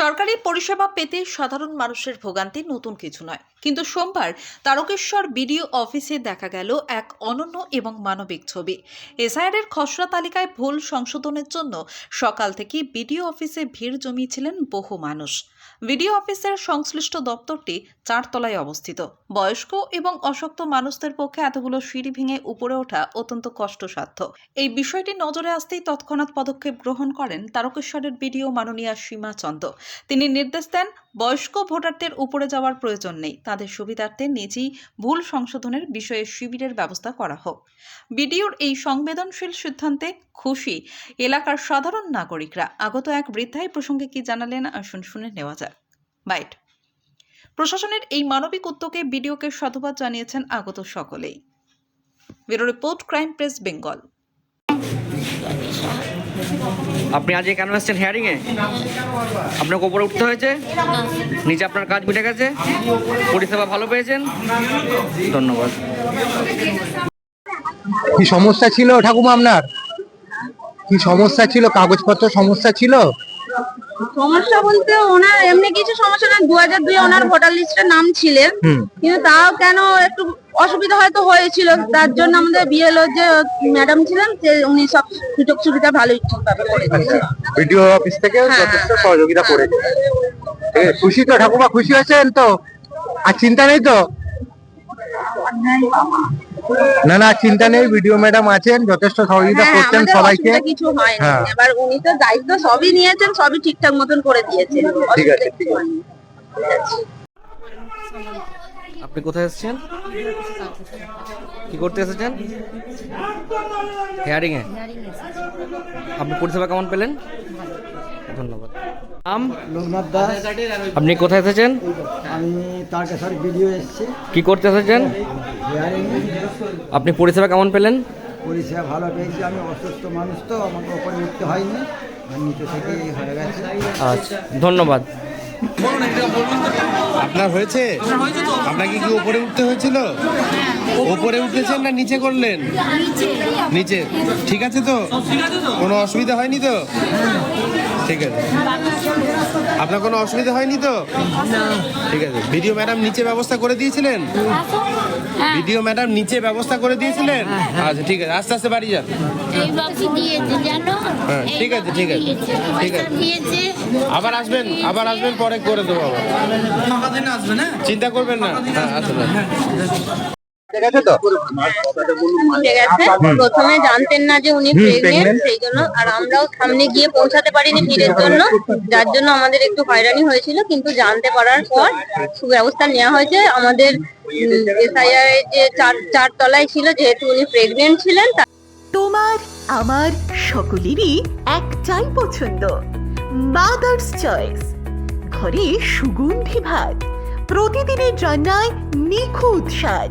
সরকারি পরিষেবা পেতে সাধারণ মানুষের ভোগান্তি নতুন কিছু নয়। কিন্তু সোমবার তারকেশ্বর বিডিও অফিসে দেখা গেল এক অনন্য এবং মানবিক ছবি। এসআইআরের খসড়া তালিকায় ভুল সংশোধনের জন্য সকাল থেকে বিডিও অফিসে ভিড় জমিয়েছিলেন বহু মানুষ। বিডিও অফিসের সংশ্লিষ্ট দপ্তরটি চারতলায় অবস্থিত। বয়স্ক এবং অশক্ত মানুষদের পক্ষে এতগুলো সিঁড়ি ভেঙে উপরে ওঠা অত্যন্ত কষ্টসাধ্য। এই বিষয়টি নজরে আসতেই তৎক্ষণাৎ পদক্ষেপ গ্রহণ করেন তারকেশ্বরের বিডিও মাননীয়া সীমা চন্দ। তিনি নির্দেশ দেন বয়স্ক ভোটারদের উপরে যাওয়ার প্রয়োজন নেই। তাদের সুবিধার্থে নিজেই ভুল সংশোধনের বিষয়ে শিবিরের ব্যবস্থা করা হোক। বিডিওর এই সংবেদনশীল সিদ্ধান্তে খুশি এলাকার সাধারণ নাগরিকরা। আগত এক বৃদ্ধাই প্রসঙ্গে কি জানালেন, আসুন শুনে নেওয়া যাক। বাইট। প্রশাসনের এই মানবিক উদ্যোগে বিডিওকে সাধুবাদ জানিয়েছেন আগত সকলেই। Bureau report, crime press, Bengal. আপনি আজকে কেন এসেছেন হেয়ারিং এ? আপনাকে ওপরে উঠতে হয়েছে? নিচে আপনার কাজ মিটে গেছে? পরিষেবা ভালো পেয়েছেন? ধন্যবাদ। কি সমস্যা ছিল ঠাকুমা আপনার? কি সমস্যা ছিল? কাগজপত্র সমস্যা ছিল? সমস্যা বলতে ওনার এমনি কিছু সমস্যা না দু হাজার দুই ওনার ভোটার লিস্টে নাম ছিলেন। কিন্তু তাও কেন একটু অসুবিধা হয়তো হয়েছিল। তার জন্য আমাদের বিএলও যে ম্যাডাম ছিলেন যে উনি সব সুযোগ সুবিধা ভালোই ঠিকভাবে করে দিয়েছেন। ভিডিও অফিস থেকে হ্যাঁ, যথেষ্ট হ্যাঁ, সহযোগিতা করেছে। খুশি তো ঠাকুমা খুশি হয়েছেন তো? আর চিন্তা নেই তো? না না চিন্তা নেই ভিডিও ম্যাডাম আছেন যথেষ্ট সহযোগিতা হ্যাঁ করছেন সবাইকে। কিছু হয়নি। হ্যাঁ। এবার উনি তো দায়িত্ব সবই নিয়েছেন সবই ঠিকঠাক মতন করে দিয়েছেন। ঠিক আছে। আপনি কোথায় এসেছেন? কি করতে এসেছেন? হেয়ারিং এ। আপনি পরিষেবা কেমন পেলেন? ধন্যবাদ। আম লোকনাথ দাস। আপনি কোথায় এসেছেন? আমি তারকেশ্বর ভিডিও এসেছি। কি করতে এসেছেন? আপনি পরিষেবা কেমন পেলেন? পরিষেবা ভালো পেয়েছি। আমি অসুস্থ মানুষ তো আমাকে ওপরে উঠতে হয়নি। নিচে থেকেই হয়ে গেছে। আচ্ছা ধন্যবাদ। আপনার হয়েছে? আপনাকে কি উপরে উঠতে হয়েছিল? উপরে উঠেছেন না নিচে করলেন? নিচে। ঠিক আছে তো? কোনো অসুবিধা হয়নি তো? ঠিক আছে। আপনার কোনো অসুবিধা হয়নি তো? ঠিক আছে। ভিডিও ম্যাডাম নিচে ব্যবস্থা করে দিয়েছিলেন? ভিডিও ম্যাডাম নিচে ব্যবস্থা করে দিয়েছিলেন? আচ্ছা ঠিক আছে। আস্তে আস্তে বাড়ি যান। হ্যাঁ, ঠিক আছে, ঠিক আছে, ঠিক আছে। আবার আসবেন আবার আসবেন পরে করে দেবো আবার। চিন্তা করবেন না। হ্যাঁ আছে তো? প্রথমে জানতেন না যে উনি প্রেগনেন্ট সেই জন্য আর আমরাও সামনে গিয়ে পৌঁছাতে পারিনি ভিড়ের জন্য। যার জন্য আমাদের একটু হয়রানি হয়েছিল কিন্তু জানতে পারার পর সুব্যবস্থা নেওয়া হয়েছে। আমাদের এসআইআর যে চার চার তলায় ছিল যেহেতু উনি প্রেগনেন্ট ছিলেন তোমার আমার সকলেরই একটাই পছন্দ। মাদার্স চয়েস ঘরে সুগন্ধি ভাত। প্রতিদিনের রান্নায় নিখুঁত স্বাদ।